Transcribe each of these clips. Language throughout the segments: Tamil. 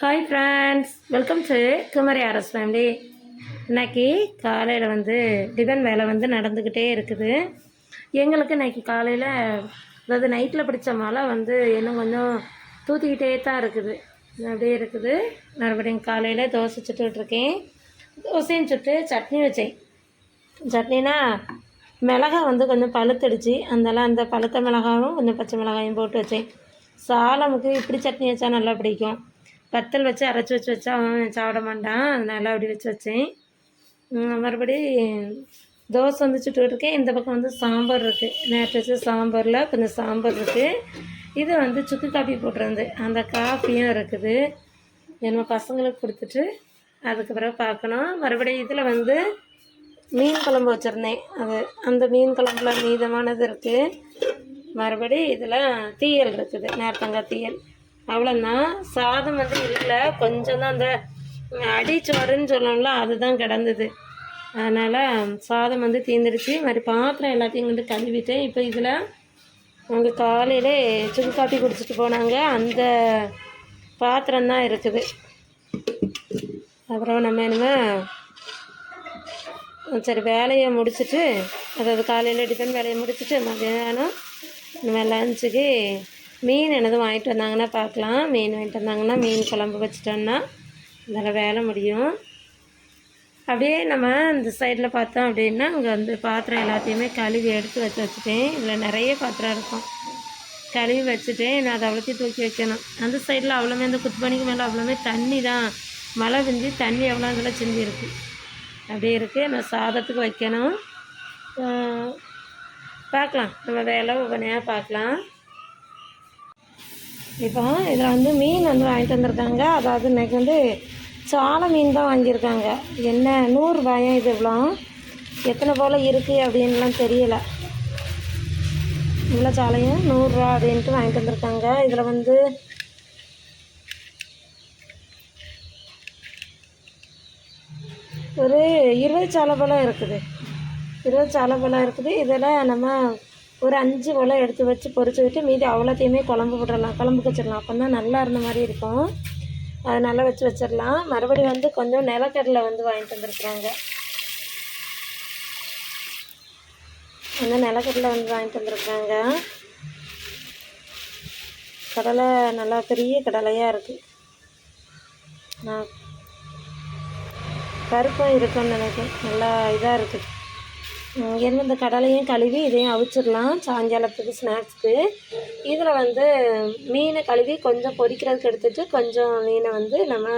Hi friends welcome to Kumari Aras family இன்னைக்கு காலையில் வந்து டிபன் வேலை வந்து நடந்துக்கிட்டே இருக்குது. எங்களுக்கு இன்றைக்கி காலையில் அதாவது நைட்டில் பிடிச்ச மழை வந்து இன்னும் கொஞ்சம் தூத்திக்கிட்டே தான் இருக்குது. அப்படியே இருக்குது. மறுபடியும் காலையில் தோசை சுட்டுட்ருக்கேன் தோசையும் சுட்டு சட்னி வச்சேன். சட்னினா மிளகா வந்து கொஞ்சம் பழுத்தடிச்சு. அதெல்லாம் அந்த பழுத்த மிளகாவும் கொஞ்சம் பச்சை மிளகாயும் போட்டு வச்சேன். சாலமுக்கு இப்படி சட்னி வச்சா நல்லா பிடிக்கும். வத்தல் வச்சு அரைச்சி வச்சு வச்சா அவன் சாப்பிட மாட்டான். அதனால் அப்படி வச்சு வச்சேன். மறுபடி தோசை வந்து சுட்டுக்கிட்டு இருக்கேன் இந்த பக்கம் வந்து சாம்பார் இருக்குது நேற்று வச்ச சாம்பாரில் கொஞ்சம் சாம்பார் இருக்குது இது வந்து சுக்கு காஃபி போட்டிருந்து அந்த காஃபியும் இருக்குது. நம்ம பசங்களுக்கு கொடுத்துட்டு அதுக்கு பிறகு பார்க்கணும். மறுபடியும் இதில் வந்து மீன் குழம்பு வச்சுருந்தேன். அது அந்த மீன் குழம்புல மீதமானது இருக்குது மறுபடி இதில் தீயல் இருக்குது. நேர்த்தங்காய் தீயல். அவ்வளோதான் சாதம் வந்து இல்லை கொஞ்சம் தான் அந்த அடிச்சோறுன்னு சொல்லணும்ல அதுதான் கிடந்தது. அதனால் சாதம் வந்து தீந்துடுச்சு மாதிரி பாத்திரம் எல்லாத்தையும் கொண்டு கழுவிட்டேன். இப்போ இதில் அவங்க காலையில் சுடு காப்பி குடிச்சிட்டு போனாங்க. அந்த பாத்திரம் தான் இருக்குது. அப்புறம் நம்ம என்னமோ சரி வேலையை முடிச்சுட்டு அதாவது காலையில் டிஃபன் வேலையை முடிச்சுட்டு மதியானம் நம்ம லஞ்சுக்கு மீன் என்னதும் வாங்கிட்டு வந்தாங்கன்னா பார்க்கலாம். மீன் வாங்கிட்டு வந்தாங்கன்னா மீன் குழம்பு வச்சிட்டோன்னா அதில் வேலை முடியும். அப்படியே நம்ம இந்த சைடில் பார்த்தோம் அப்படின்னா அங்கே வந்து பாத்திரம் எல்லாத்தையுமே கழுவி எடுத்து வச்சு வச்சுட்டேன். இதில் நிறைய பாத்திரம் இருக்கும். கழுவி வச்சுட்டேன். நான் அதை அவ்வளோத்தையும் தூக்கி வைக்கணும். அந்த சைடில் அவ்வளோமே அந்த குத்துப்பணிக்கு மேலே அவ்வளோமே தண்ணி தான். மழை பெஞ்சு தண்ணி எவ்வளோ இதில் சிந்தி இருக்குது அப்படியே இருக்குது நான் சாதத்துக்கு வைக்கணும். பார்க்கலாம். நம்ம வேலை உடனே பார்க்கலாம். இப்போ இதில் வந்து மீன் வந்து வாங்கிட்டு வந்திருக்காங்க. அதாவது இன்றைக்கி வந்து சாலை மீன் தான் வாங்கியிருக்காங்க. என்ன நூறுரூபாயா இது இவ்வளோ? எத்தனை போல் இருக்குது அப்படின்லாம் தெரியலை. இவ்வளோ சாலையும் நூறுரூவா அப்படின்ட்டு வாங்கிட்டு வந்திருக்காங்க. இதில் வந்து ஒரு இருபது சாலை போல் இருக்குது. இருபது சாலை போல் இருக்குது. இதில் நம்ம ஒரு அஞ்சு போல் எடுத்து வச்சு பொறிச்சு விட்டு மீதி அவ்வளோத்தையுமே குழம்பு விடலாம் குழம்புக்கு வச்சிடலாம். அப்போ தான் நல்லா இருந்த மாதிரி இருக்கும். அது நல்லா வச்சு வச்சிடலாம். மறுபடியும் வந்து கொஞ்சம் நிலக்கடலை வந்து வாங்கிட்டு வந்துருக்குறாங்க. அந்த நிலக்கடலை வந்து வாங்கிட்டு வந்துருக்குறாங்க. கடலை நல்லா பெரிய கடலையாக இருக்குது நான் கருப்பாக இருக்குன்னு நினைக்கிறேன். நல்லா இதாக இருக்குது இங்கேருந்து இந்த கடலையும் கழுவி இதையும் அவிச்சிடலாம். சாயங்காலத்துக்கு ஸ்நாக்ஸ்க்கு. இதில் வந்து மீனை கழுவி கொஞ்சம் பொரிக்கிறதுக்கு எடுத்துகிட்டு கொஞ்சம் மீனை வந்து நம்ம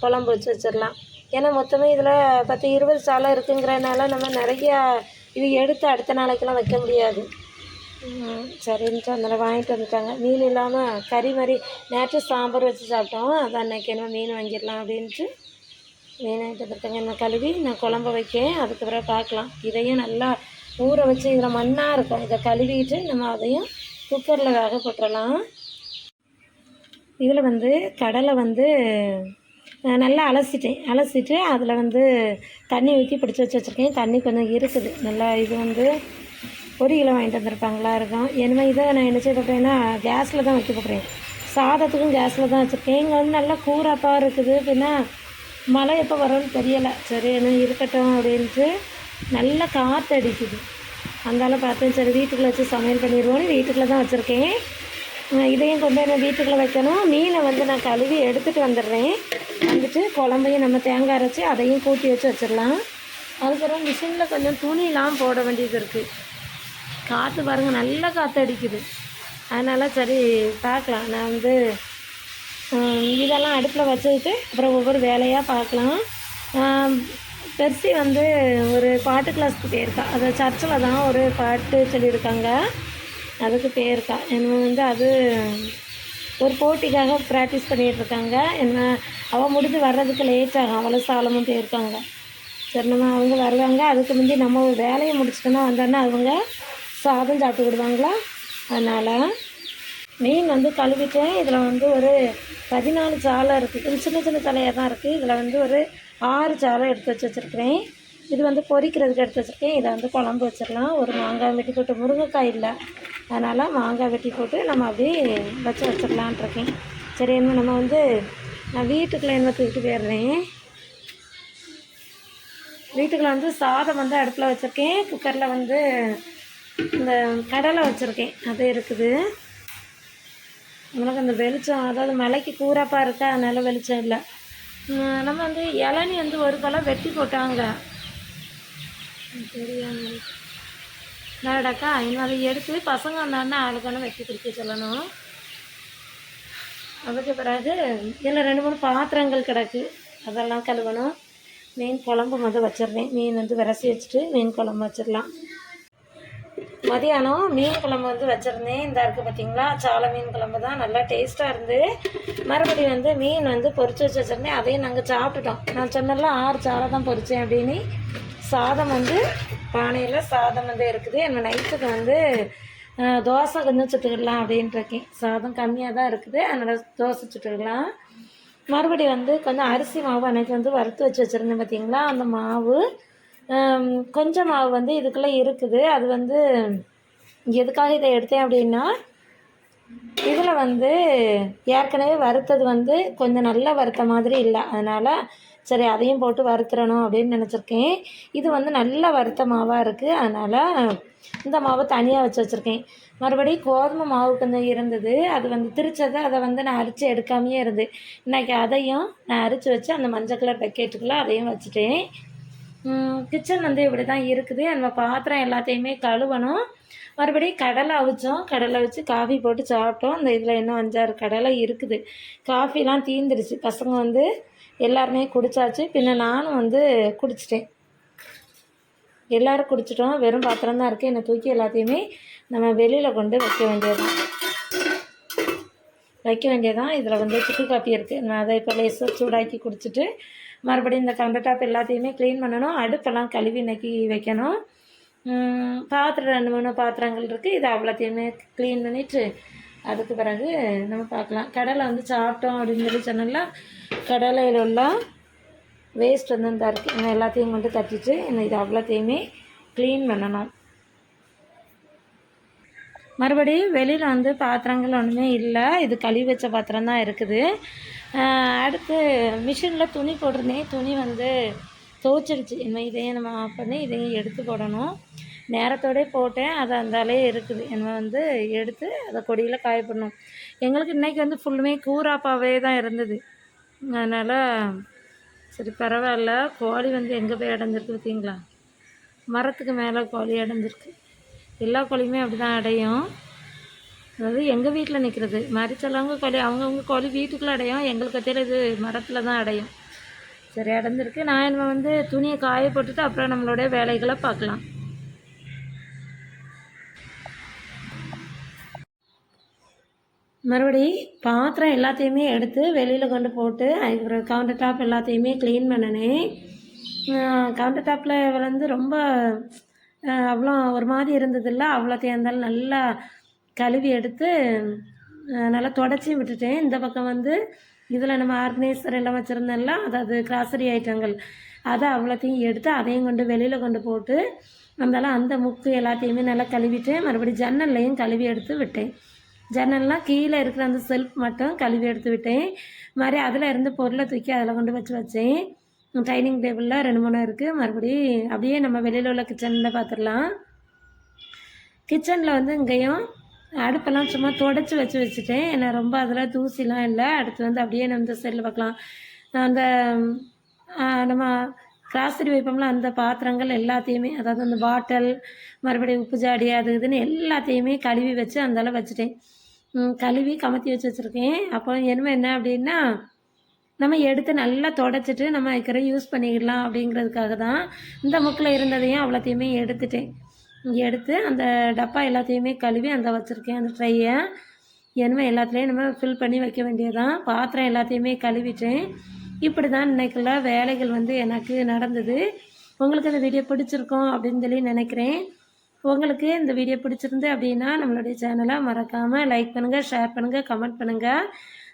குழம்பு வச்சு வச்சிடலாம். ஏன்னா மொத்தமே இதில் பத்து இருபது சாலை இருக்குங்கிறனால நம்ம நிறையா இது எடுத்து அடுத்த நாளைக்கெல்லாம் வைக்க முடியாது. சரின்ட்டு அதனால் வாங்கிட்டு வந்துட்டாங்க. மீன் இல்லாமல் கறி மாதிரி நேற்று சாம்பார் வச்சு சாப்பிட்டோம். அதான் அன்னைக்கு என்ன மீன் வாங்கிடலாம் அப்படின்ட்டு. மீன் வாங்கிட்டு நான் கழுவி நான் குழம்ப வைக்கேன். அதுக்கு பிறகு பார்க்கலாம். இதையும் நல்லா ஊற வச்சு இதில் மண்ணாக இருக்கும். இதை கழுவிட்டு நம்ம அதையும் குக்கரில் வேக போட்டுடலாம் இதில் வந்து கடலை வந்து நல்லா அலசிட்டேன். அலசிட்டு அதில் வந்து தண்ணி ஊற்றி பிடிச்சி வச்சு வச்சுருக்கேன். தண்ணி கொஞ்சம் இருக்குது. நல்லா இது வந்து ஒரு கிலோ வாங்கிட்டு வந்திருப்பாங்களா இருக்கும். என்னமோ இதை நான் என்ன செய்ய போகிறேன்னா கேஸில் தான் வைக்க போகிறேன் சாதத்துக்கும் கேஸில் தான் வச்சுருக்கேன். இங்கே வந்து நல்லா கூறப்பாக இருக்குது. பின்ன மழை எப்போ வரும்னு தெரியலை. சரி என்ன இருக்கட்டும் அப்படின்ட்டு நல்ல காற்று அடிக்குது. அந்தாலும் பார்த்தேன் சரி வீட்டுக்குள்ளே வச்சு சமையல் பண்ணிடுவோன்னு வீட்டுக்குள்ளே தான் வச்சுருக்கேன். இதையும் கொண்டு போய் வீட்டுக்குள்ளே வைக்கணும். மீனை வந்து நான் கழுவி எடுத்துகிட்டு வந்துடுறேன். வந்துட்டு குழம்பையும் நம்ம தேங்காய் அரைச்சி அதையும் கூட்டி வச்சு வச்சிடலாம். அதுக்கப்புறம் மிஷினில் கொஞ்சம் துணிலாம் போட வேண்டியது இருக்குது காற்று பாருங்கள் நல்ல காற்று அடிக்குது. அதனால் சரி பார்க்கலாம். நான் வந்து இதெல்லாம் அடுப்பில் வச்சுக்கிட்டு அப்புறம் ஒவ்வொரு வேலையாக பார்க்கலாம். பெர்சி வந்து ஒரு பாட்டு கிளாஸ்க்கு போயிருக்கா. அது சர்ச்சில் தான் ஒரு பாட்டு சொல்லியிருக்காங்க. அதுக்கு போயிருக்கா. என்ன வந்து அது ஒரு போட்டிக்காக ப்ராக்டிஸ் பண்ணிகிட்டு இருக்காங்க என்ன அவள் முடிஞ்சு வர்றதுக்கு லேட் ஆகும். அவளை சாலமும் போயிருக்காங்க. சரி நம்ம அவங்க வருவாங்க. அதுக்கு முந்தி நம்ம ஒரு வேலையை முடிச்சிட்டோன்னா வந்தோன்னா அவங்க சாதம் சாப்பிட்டு விடுவாங்களா? அதனால் மீன் வந்து கழுவிட்டேன். இதில் வந்து ஒரு பதினாலு சாலை இருக்குது இது சின்ன சின்ன சாலையாக தான் இருக்குது இதில் வந்து ஒரு ஆறு சாலை எடுத்து வச்சு வச்சுருக்கிறேன். இது வந்து பொரிக்கிறதுக்கு எடுத்து வச்சுருக்கேன். இதை வந்து குழம்பு வச்சிடலாம். ஒரு மாங்காய் வெட்டி போட்டு முருங்கைக்காய் இல்லை. அதனால் மாங்காய் வெட்டி போட்டு நம்ம அப்படியே வச்சு வச்சிடலான் இருக்கேன். சரி என்ன நம்ம வந்து நான் வீட்டுக்குள்ளே என்ன தூக்கிட்டு போயிடுறேன். வீட்டுக்குள்ள வந்து சாதம் வந்து அடுப்பில் வச்சுருக்கேன். குக்கரில் வந்து இந்த கடலை வச்சுருக்கேன். அது இருக்குது. நம்மளுக்கு அந்த வெளிச்சம் அதாவது மலைக்கு கூறப்பாக இருக்கா அதனால் வெளிச்சம் இல்லை. நம்ம வந்து இளநி வந்து ஒரு பழம் வெட்டி போட்டாங்க. தெரியாம நாடாக்கா? இன்னும் அதை எடுத்து பசங்க வந்தாங்கன்னா ஆளுக்கான வெட்டி கொடுக்க சொல்லணும். அதுக்கு பிறகு இதில் ரெண்டு மூணு பாத்திரங்கள் கிடக்கு. அதெல்லாம் கழுவணும். மீன் குழம்பு முதல் வச்சிடுறேன். மீன் வந்து விரசி வச்சுட்டு மீன் குழம்பு வச்சிடலாம். மதியானம் மீன் குழம்பு வந்து வச்சுருந்தேன். இந்த இருக்குது பார்த்தீங்களா சாலை மீன் குழம்பு தான். நல்லா டேஸ்ட்டாக இருந்து. மறுபடியும் வந்து மீன் வந்து பொறிச்சு வச்சு வச்சுருந்தேன். அதையும் நாங்கள் சாப்பிட்டுட்டோம். நான் சொன்னல ஆறு சாலை தான் பொரித்தேன் அப்படின்னு. சாதம் வந்து பானையில் சாதம் வந்து இருக்குது. என்ன நைட்டுக்கு வந்து தோசை கொஞ்சம் சுட்டுக்கிடலாம் அப்படின்ட்டு இருக்கேன். சாதம் கம்மியாக தான் இருக்குது. அதனால் தோசை சுட்டுக்கலாம். மறுபடியும் வந்து கொஞ்சம் அரிசி மாவு அன்றைக்கி வந்து வறுத்து வச்சு வச்சுருந்தேன் பார்த்தீங்களா அந்த மாவு. கொஞ்சம் மாவு வந்து இதுக்குள்ளே இருக்குது. அது வந்து எதுக்காக இதை எடுத்தேன் அப்படின்னா இதில் வந்து ஏற்கனவே வறுத்தது வந்து கொஞ்சம் நல்லா வறுத்த மாதிரி இல்லை. அதனால் சரி அதையும் போட்டு வறுத்துறணும் அப்படின்னு நினச்சிருக்கேன். இது வந்து நல்ல வறுத்த மாவாக இருக்குது அதனால் இந்த மாவை தனியாக வச்சு வச்சுருக்கேன். மறுபடியும் கோதுமை மாவு கொஞ்சம் இருந்தது. அது வந்து திரிச்சதை அதை வந்து நான் அரித்து எடுக்காமையே இருந்து இன்றைக்கி அதையும் நான் அரிச்சு வச்சு அந்த மஞ்சள் கலர் பக்கெட்டுக்குள்ளே அதையும் வச்சுட்டேன். கிச்சன் வந்து இப்படி தான் இருக்குது நம்ம பாத்திரம் எல்லாத்தையுமே கழுவணும். மறுபடியும் கடலை அவிச்சோம். கடலை வச்சு காஃபி போட்டு சாப்பிட்டோம். இந்த இதில் இன்னும் அஞ்சாறு கடலை இருக்குது. காஃபிலாம் தீந்துருச்சு. பசங்க வந்து எல்லாருமே குடித்தாச்சு பின்ன நானும் வந்து குடிச்சிட்டேன். எல்லோரும் குடிச்சிட்டோம். வெறும் பாத்திரம் தான் இருக்குது என்னை தூக்கி எல்லாத்தையுமே நம்ம வெளியில் கொண்டு வைக்க வேண்டியதுதான். வைக்க வேண்டியதான் இதில் வந்து சுக்கு காப்பி இருக்குது நான் அதை இப்போ லேசாக சூடாக்கி குடிச்சிட்டு மறுபடியும் இந்த கவுண்டர் டாப் எல்லாத்தையுமே க்ளீன் பண்ணணும். அடுப்பெல்லாம் கழுவி நக்கி வைக்கணும். பாத்திரம் ரெண்டு மூணு பாத்திரங்கள் இருக்குது இது அவ்வளோத்தையுமே க்ளீன் பண்ணிவிட்டு அதுக்கு பிறகு நம்ம பார்க்கலாம். கடலை வந்து சாப்பிட்டோம் அப்படின்னு சொல்லி சொன்னோம்ல கடலையில் உள்ள வேஸ்ட் வந்து இந்த இருக்குது எல்லாத்தையும் கொண்டு தட்டிட்டு இந்த இது அவ்வளோத்தையுமே க்ளீன் பண்ணணும். மறுபடியும் வெளியில் வந்து பாத்திரங்கள் ஒன்றுமே இல்லை. இது கழுவி வச்ச பாத்திரம் தான் இருக்குது. அடுத்து மிஷினில் துணி போட்டிருந்தேன். துணி வந்து துவைச்சிடுச்சு இனிமேல் இதையும் நம்ம ஆஃப் பண்ணி இதையும் எடுத்து போடணும். நேரத்தோடய போட்டேன். அது அந்தாலே இருக்குது. என்னை வந்து எடுத்து அதை கொடியில் காய போடணும். எங்களுக்கு இன்றைக்கி வந்து ஃபுல்லுமே கூறாப்பாவே தான் இருந்தது. அதனால் சரி பரவாயில்ல. கோழி வந்து எங்கே போய் அடைஞ்சிருக்கு பார்த்தீங்களா? மரத்துக்கு மேலே கோழி அடைஞ்சிருக்கு. எல்லா கோழியுமே அப்படி தான் அடையும். அதாவது எங்கள் வீட்டில் நிற்கிறது மறிச்சலவங்க கோழி அவங்கவுங்க கோழி வீட்டுக்குள்ளே அடையும். எங்களுக்கு கத்தையில் இது மரத்தில் தான் அடையும். சரி அடைஞ்சிருக்கு. நான் என்ன வந்து துணியை காய போட்டுட்டு அப்புறம் நம்மளுடைய வேலைகளை பார்க்கலாம். மறுபடி பாத்திரம் எல்லாத்தையுமே எடுத்து வெளியில் கொண்டு போட்டு அதுக்கப்புறம் கவுண்டர் டாப் எல்லாத்தையுமே க்ளீன் பண்ணினேன் கவுண்டர் டாப்பில் வந்து ரொம்ப அவ்வளோ ஒரு மாதிரி இருந்ததில்ல. அவ்வளோத்தையும் இருந்தாலும் நல்லா கழுவி எடுத்து நல்லா தொடச்சி விட்டுட்டேன். இந்த பக்கம் வந்து இதில் நம்ம ஆர்கனைசர் எல்லாம் வச்சுருந்தோம்ல அதாவது கிராசரி ஐட்டங்கள். அதை அவ்வளோத்தையும் எடுத்து அதையும் கொண்டு வெளியில் கொண்டு போட்டு அதனால அந்த முக்கு எல்லாத்தையுமே நல்லா கழுவிட்டு மறுபடியும் ஜன்னல்லையும் கழுவி எடுத்து விட்டேன். ஜன்னல்லாம் கீழே இருக்கிற அந்த செல்ஃப் மட்டும் கழுவி எடுத்து விட்டேன். மாதிரி அதில் இருந்து பொருளை தூக்கி அதில் கொண்டு வச்சு வச்சேன். டைனிங் டேபிளில் ரெண்டு மூணு இருக்குது மறுபடி அப்படியே நம்ம வெளியில் உள்ள கிச்சனில் பார்த்துடலாம் கிச்சனில் வந்து இங்கேயும் அடுப்பெல்லாம் சும்மா தொடச்சி வச்சு வச்சுட்டேன். ஏன்னா ரொம்ப அதில் தூசிலாம் இல்லை. அடுத்து வந்து அப்படியே நம்ம இந்த செல்லில் பார்க்கலாம் அந்த நம்ம கிராசரி வைப்போம்ல அந்த பாத்திரங்கள் எல்லாத்தையுமே அதாவது அந்த பாட்டில் மறுபடியும் உப்பு ஜாடி அது இதுன்னு எல்லாத்தையுமே கழுவி வச்சு அந்தளவு வச்சுட்டேன். கழுவி கமத்தி வச்சு வச்சுருக்கேன். அப்போ என்ன என்ன அப்படின்னா நம்ம எடுத்து நல்லா தொடச்சிட்டு நம்ம வைக்கிற யூஸ் பண்ணிக்கலாம் அப்படிங்கிறதுக்காக தான் இந்த முக்கில் இருந்ததையும் அவ்வளோத்தையுமே எடுத்துட்டேன். எடுத்து அந்த டப்பா எல்லாத்தையுமே கழுவி அந்த வச்சுருக்கேன் அந்த ட்ரையை என்னமே எல்லாத்துலேயும் நம்ம ஃபில் பண்ணி வைக்க வேண்டியதான் பாத்திரம் எல்லாத்தையுமே கழுவிட்டேன். இப்படி தான் இன்னைக்குள்ள வேலைகள் வந்து எனக்கு நடந்தது. உங்களுக்கு இந்த வீடியோ பிடிச்சிருக்கோம் அப்படின்னு சொல்லி நினைக்கிறேன். உங்களுக்கு இந்த வீடியோ பிடிச்சிருந்து அப்படின்னா நம்மளுடைய சேனலை மறக்காமல் லைக் பண்ணுங்கள் ஷேர் பண்ணுங்கள் கமெண்ட் பண்ணுங்கள்